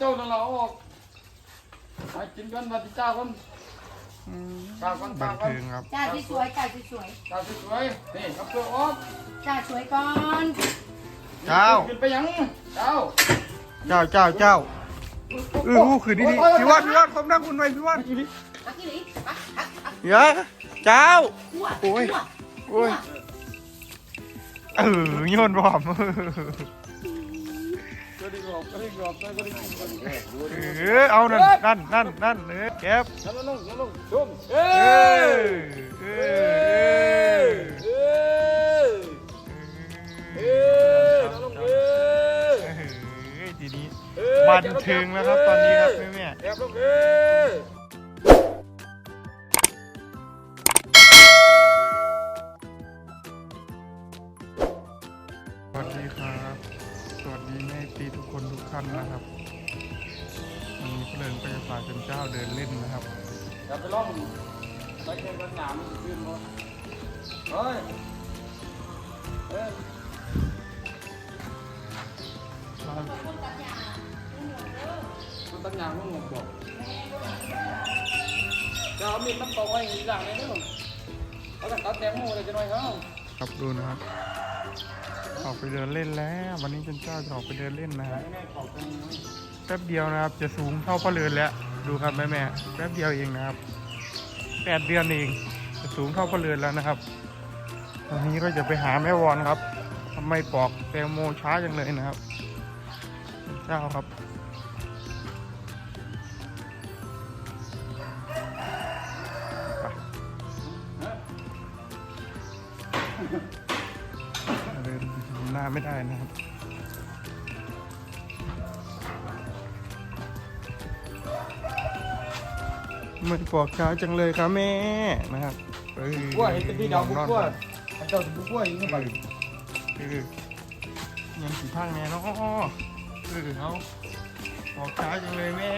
เจ้านั่นเราออกไปกินกันมาที่เจ้าคนอืมเจ้าคนบัเจ้านคนเทิงครับ จ้าที่สวยจ้าที่สวยเจ้าสวยๆนี่ครับเจ้าออกจ้าสวยก่อนเจ้า ขึ้นไปยังเจ้าเจ้าเจ้าเจ้าเอออู้คือดีดีพี่วัดพี่วัดผมนั่งคุณไว้พี่วัดฮักกี้หลีฮักฮักฮักเดี๋ยวเจ้าอ้วโอ้ยวโอ้ยเออโยนบอมก็ได้กรอบก็ด้กรอบก็ด้กินกันเออเออเอานั่นนั่นนั่นนั่นเออแคบนั่นนั่นนั่นนั่นชุ่มเอเอเออเออเออนั่นลงเออเออทีนี้บันเทิงแล้วครับตอนนี้ครับแม่แม่แอบลงเออ คนทุกท่านนะครับวันนี้เพลินก็จะพาเป็นเจ้าเดินเล่นนะครับอย่าไปล่องไปแข่งกันหนามขึ้นหมดเฮ้ยเฮ้ยมันตั้งยางมันหมดบอกจะเอามีดมันตกไว้อย่างเลยนู่นเอาแต่ตัดแตงโมเลยจะหน่อยเฮ้าครับดูนะครับ ออกไปเดินเล่นแล้ว วันนี้เป็นเจ้าจะออกไปเดินเล่นนะครับแป๊บเดียวนะครับ จะสูงเท่าพ่อเรือนแล้ว ดูครับแม่แม่แป๊บเดียวเองนะครับแปดเดือนเอง จะสูงเท่าพ่อเรือนแล้วนะครับวันนี้ก็จะไปหาแม่วอนครับทำไมปอกแตงโมช้าจังเลยนะครับ เจ้าครับ ดินหน้าไม่ได้นะครับ ไม่ปอกช้าจังเลยครับแม่นะครับเอ้ยกล้วยเห็นแต่พี่ดาวบุกกล้วยเจ้าบุกกล้วยยังไงเออยังสีพังแน่เนาะเออเขาปอกช้าจังเลยแม่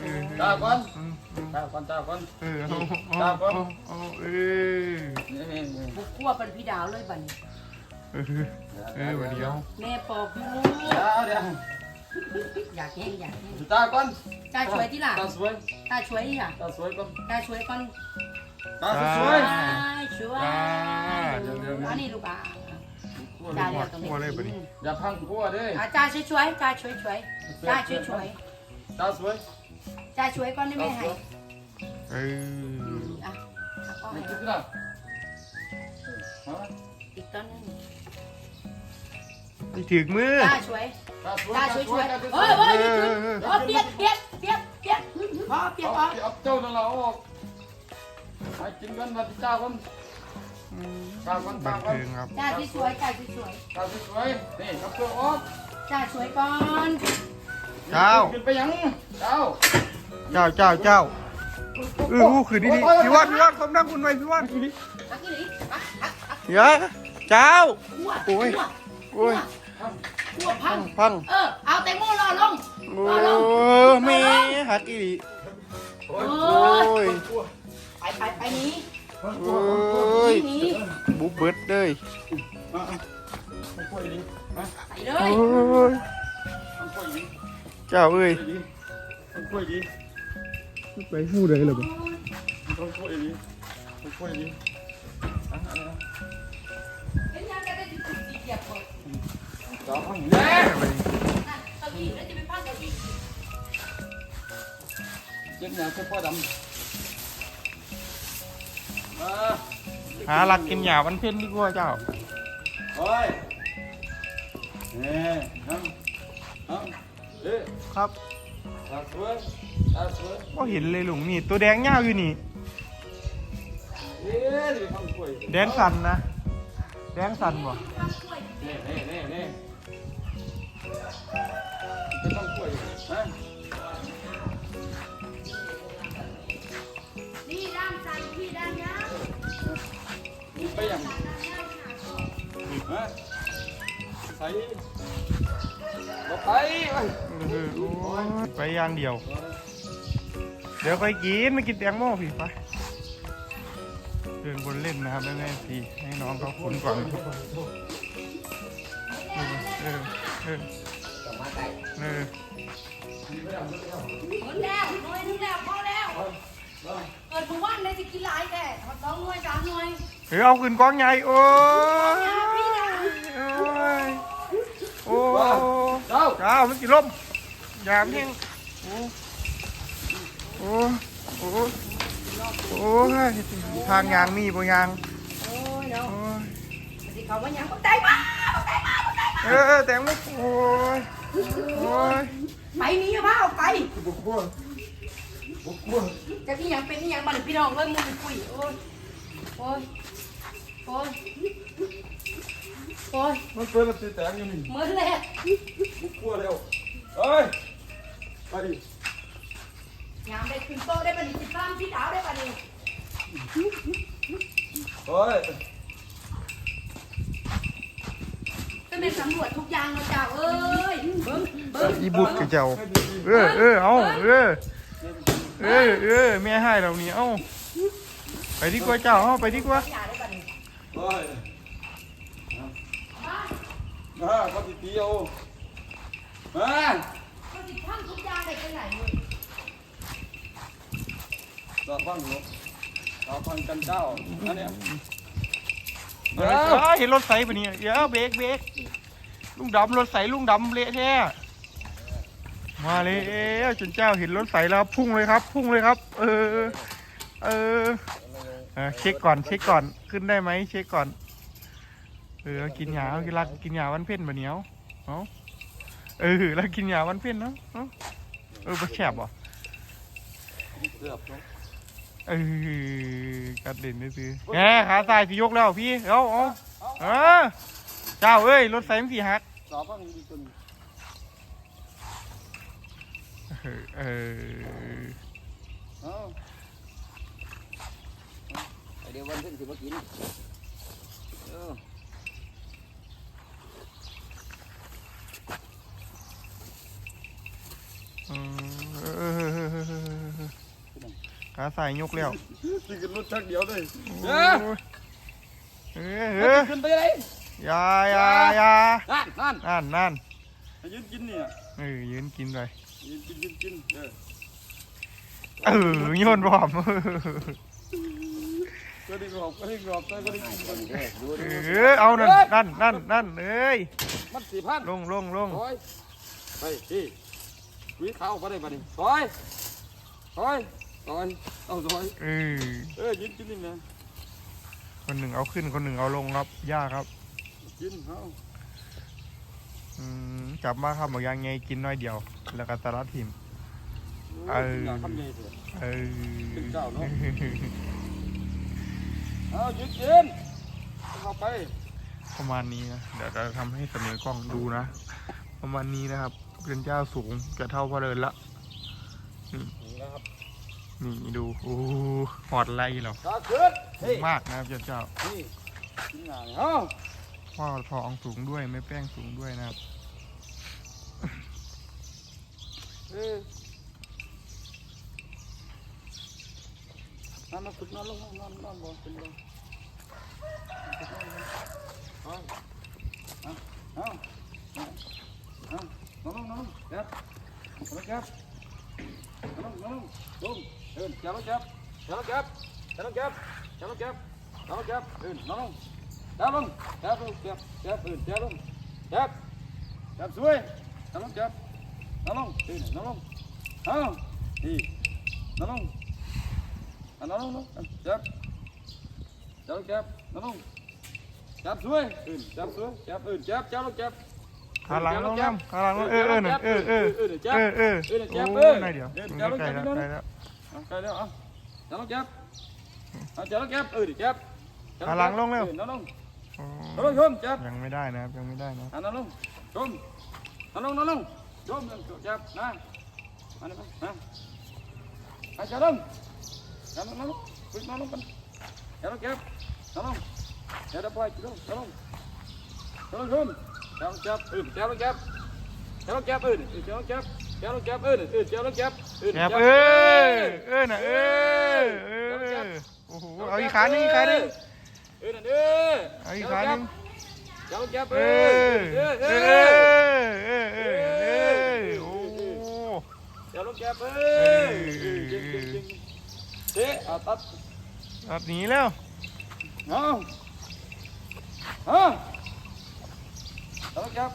เออตาก่อนอืมอืมตาก่อนตาก่อนเออเอาตาเอาก่อนเอาเอาเออนี่นี่นี่บุกขั้วเป็นพี่ดาวเลยบัดนี้ เออเออวันเดียวแม่ปอกอยู่เดี๋ยวเดี๋ยวอยากแห้งอยากแห้งตาก่อนจ้าสวยที่หล่ะตาสวยจ้าสวยที่หล่ะตาสวยก่อนจ้าสวยก่อนตาสวยจ้าสวยอันนี้ลูกอะจ้าเรียกตรงนี้วเลยปะนี่อย่าพังพัวเด้อะจ้าสวยสวยจ้าสวยสวยจ้าสวยสวยตาสวยจ้าสวยก่อนได้ไหมให้เอออะเอาก็ไม่ให้คิดนะฮะอีกต้นนึงนี่ ถึกมือจ้าสวยตาสวยจ้าตาสวยสสววยยตาสวยเฮ้ยเฮ้ยหยุดหยุดเออเปียกเปียกเปียกเปียกพอเปียกออกเอาเจ้านั่นเราออกไปกินกันมาที่เจ้าคนตาก่อนบัตานก่อนเทิงครับจ้าที่สวยจ้าที่สวยตาสวยนี่ครับเจ้าออกจ้าสวยก่อนเจ้าขึ้นไปยังเจ้าเจ้าเจ้าเจ้าเอออู้คือดีดีพี่วัดพี่วัดผมนั่งคุณไว้พี่วัดฮักกี้หลีฮักฮักฮักเดี๋ยวเจ้าขั้วโอ้ยขั้วโอ้ย ขั้วพัพังงพัง เออ เอาแตงโมรอลง โอ้แม่ฮักอีหลีโอ้โอ้ยยไปไปไปหนี้โอ้ยหนี้บุบเบิดเลยมันกล้วยดีนะไปเลโอ้ยยมันกล้วยดีเจ้าเอ้ยดีมันกล้วยดีไปพูดเลยเหรอมันกล้วยดีมันกล้วยดีอะอะไรนะ เห็นยังจะได้จุดสีเดียบก่อน เจ้าพังแน่นั่นเก้าอี้แล้วจะไปพังเก้าอี้เจ็บหนาเจ็บพ่อดำมาหาหลักกินหยาวันเพ็ญดีกว่าเจ้าเฮ้ยเน่นั่งนั่งเอ๊ะครับตาสวยตาสวยก็เห็นเลยหลุงนี่ตัวแดงเงาวอยู่นี่เอ๊ะนี่พังกล้วยแดงสันนะแดงสันบ่เน่เน่เน่เน่เป็น ไปยังฮะใส่บอกไปไปเออโอ้ยไปอย่างเดียว เดี๋ยวไปกินไม่กินแตงโมพี่ไปเดินบนเล่นนะครับแม่ๆพี่ให้น้องเขาคุ้นก่อนเออเออเออ เออเหมือนแล้วหน่วยนึงแล้วพอแล้วเกิดผู้วันเลยจะกินหลายแต่สองหน่วยสามหน่วยเฮ้ยเอาขึ้นกองใหญ่โอ้ยโอ้ยโอ้ยเจ้าเจ้ามันสิล่มยามแห้งโอ้โอ้โอ้โอ้ยทางยางมีบ่ยางโอ้ยเนาะโอ้ยสิเขาว่ายังบ่ได้มาบ่ได้มาบ่ได้มาเออแตงมุกโอ้ยโอ้ยไปหนี้มาเอาไป บุกบัวบุกบัวจะพี่ยังเป็นนี่ยังบัดพี่น้องเลยมึงคุยโอ้ยโอ้ยโอ้ยโอ้ยมันเปิดมันตีแตงอยู่นี่เหมือนแล้วบุกบัวเร็วเฮ้ยไปดิยามได้ขึ้นโต๊ะได้บัดนี้สิข้ามพี่ดาวได้บัดนี้เฮ้ยก็เป็นสำรวจทุกอย่างเราเจ้าเอ้ยเบิ่งเบิ่งอีบุตรกับเจ้าเออเออเอาเออ เออเออแม่ให้เรานี่เอ้าไปดีกว่าเจ้าเอ้าไปดีกว่าอย่าได้บัดเฮ้ยมามาเขาติตีเอามาก็สิข้ามทุกอย่างได้จังไหนเว้ยต่อฟังหนูต่อฟังกันเจ้าอันเนี้ยเห็นรถใสปะเนี่ยเดี๋ยวเบรกเบรกลุงดำรถใสลุงดำเละแท้ มาเลยจนเจ้าเห็นรถใสแล้วพุ่งเลยครับ พุ่งเลยครับ เออ เออเช็คก่อนเช็คก่อนขึ้นได้ไหมเช็คก่อน เออกินยาเกินรักกินยาวันเพ็ญบะเหนียวเอาเออแล้วกินยาวันเพ็ญเนาะเออบ่แฉบบ่เกือบเออกัดเด่นได้ซื้อแหมขาซ้ายสิยกแล้วพี่เอาเอาเออเจ้าเอ้ยรถใสมันสีหักต่อฟังดีจน เออเออเอาเดี๋ยววันขึ้นสิมากินเออเออขาซ้ายยกแล้วสิกันรถชักเดียวเลยโอ้เอ้ยเออเออขึ้นไปเลยยายายานั่นนั่นนั่นนั่นยืนกินเนี่ยเออยืนกินไปยื นกินยืนกินเออเออโยนบอมก็ได้กรอบก็ได้กรอบก็ได้กินกันเด้อดูเอดูอเอานั่นนั่นนั่นนั่นเอ้ยมันสี่พันลงลงลงถอยไปที่วิเข้าไปได้ปะนี่ถอยถอยถอยเอาถอยเออเออยืนกินนี่นะคนหนึ่งเอาขึ้นคนหนึ่งเอาลงครับยากครับกินเอา อืมจับมาครับบอกยังไงกินน้อยเดียว แล้วก็ตลาดทีมเอออ ยากทำไงเถอะ เออเป็นเจ้าเนอะ เอายืนกินเข้าไปประมาณนี้นะ เดี๋ยวจะทำให้เสนอกล้องดูนะ ประมาณนี้นะครับ เป็นเจ้าสูงจะเท่าพอเดินละ นี่นะครับนี่ดูโอ้โหหอดไล่เหรอตาขึ้นสูเฮ้งยมากนะครับเจ้าเจ้านี่กินงานเอา พ่อทองสูงด้วยไม่แป้งสูงด้วยนะครับเออนั่นมาฝึกนอนลงนอนนอนบ่เป็นบ่เอาเอาเอาเอานอนลงนอนลงจับนอนลงจับนอนลงนอนลงลงเดินจับแล้วจับจับแล้วจับจับจับจับจับจับแล้วจับเดินนอนลง จับลงจับลงจับจับเดินจับลงจับจับสวยจับลงจับนอนลงเดินนอนลงเอาดีนอนลง À, nó nó chắp chắp chắp nó nó chắp xuống ừ chắp xuống chắp ừ chắp chắp nó chắp ขาหลังลงน้ำ ขาหลังลงเออเออหนึ่งเออเออ ừ để เอ chắp อเออเออเดี๋ยวจับโอ้เออได้เดี๋ยวเดี๋ยวมันจับใกล้แล้วจับใกล้แล้ว à cái đó à chắp nó chắp à chắp nó chắp ừ để chắp Chắp nó Khả năng chắp. luôn nè. Ừ, nó luôn โอ้ nó luôn không chắp ยังไม่ได้นะครับยังไม่ได้นะ à nó luôn không nó luôn nó luôn không chắp nè à nó nè à chắp luôn chắp nó luôn quýt nó luôn con chắp nó chắp nó luôn chắp nó quay chú luôn chắp luôn chắp luôn không chắp nó chắp ừ chắp nó chắp chắp nó chắp ừ ừ, chắp nó chắp chắp nó chắp ừ ừ chắp nó chắp ừ แอบ chắp. เออเออน่ะเออเออโอ้โหเอาอีกขาหนึงอีกขาหนึง Ừ nè đưa. เอาอีกขาหนึง Cháu chắp เอ ừ. อ Ừ, เอ ừ, อ ừ. เออเออเออเออโอ้เดี๋ยวลงแกบเอ้ยเอ้ยจริงจริงจริงเตะเอาตัดตัดหนีแล้วเอาเอาเดี๋ยวลงแกบ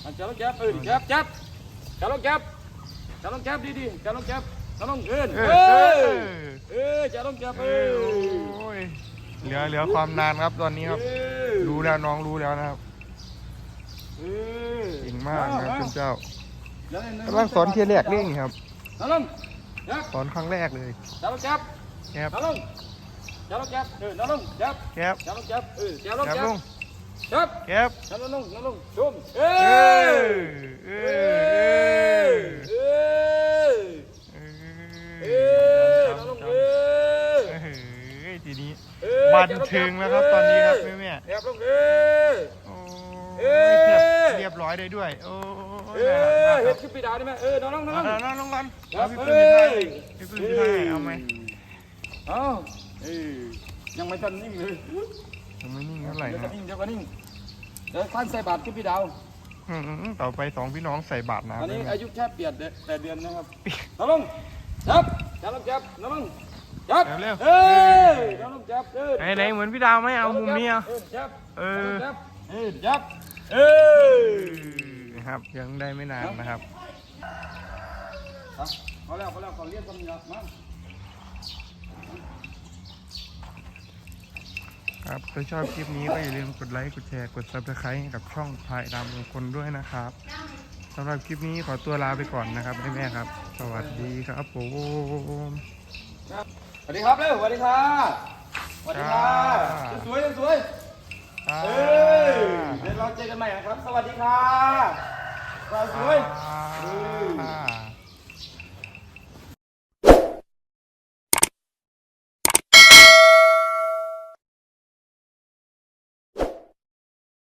เอาเดี๋ยวลงแกบเออแกบแกบเดี๋ยวลงแกบเดี๋ยวลงแกบดีดีเดี๋ยวลงแกบเดี๋ยวลงเอินเอเออเอออเออเดี๋ยวลงแกบเอเอออ โอ้ย เหลือเหลือความนานครับตอนนี้ครับ รู้แล้วน้องรู้แล้วนะครับเออเก่งมากนะครับคุณเจ้าเดี๋ยวเดี๋ยวกำลังสอนเทียแรกนี่ครับเดี๋ยวลงแกบสอนครั้งแรกเลยเดี๋ยวลงแกบแคบเดี๋ยวลงเดี๋ยวลงแกบเออเดี๋ยวลงแกบแคบเดี๋ยวลงแกบเออเดี๋ยวลงแคบแกลบงแกบแคบเดี๋ยวลงเดี๋ยวลงชมเอเอออเอเอออเออ เออ เอ เอ อ อเดี๋ยวลงเออ เออทีนี้ เออ บันเทิงแล้วครับตอนนี้ครับแม่แม่แอบลงเออโอ้เอ้ยยเรียบเรียบร้อยได้ด้วย โอ้เอยน่าอรัเห็กดขึ้นปีดาวได้ไหมเออน้องน้องน้องเอาน้องเอาลงก่อนครัเอาบพี่เอปืนพี่ไทย้ยพี่ปืนพี่ไทยเอาไหมเอาเอ้ยยังไม่ทันนิ่งเลยยังไม่นิ่งเท่าไหร่เดี๋ยวนะก็นิ่งเดี๋ยวก็นิ่งเดี๋ยวท่านใส่บาตรขึ้นปีดาวอืมต่อไปสองพี่น้องใส่บาตรนะอันนี้แม่อายุแค่เปลี่ยนเดือนแปดเดือนนะครับน้องลงจับจับลงจับน้องลง จับเร็วเอ้ยน้องลงจับเออไหนไหนเหมือนพี่ดาวไหมเอามุมนี้เอาเออจับเออจับเออจับเออนะครับยังได้ไม่นานนะครับเอาพอแล้วพอแล้วขอเรียนคำนี้ละมาครับถ้าชอบคลิปนี้ก็อย่าลืมกดไลค์ กดแชร์ กด subscribe ให้กับช่องพายดำมงคลด้วยนะครับสำหรับคลิปนี้ขอตัวลาไปก่อนนะครับแม่ๆครับ สวัสดีครับผม สวัสดีครับเร็วสวัสดีค่ะสวัสดีค่ะจ้าสวยๆสวยๆอ่าเอ้ยเดี๋ยวเราเจอกันใหม่นะครับ สวัสดีค่ะสวัสดีอ่า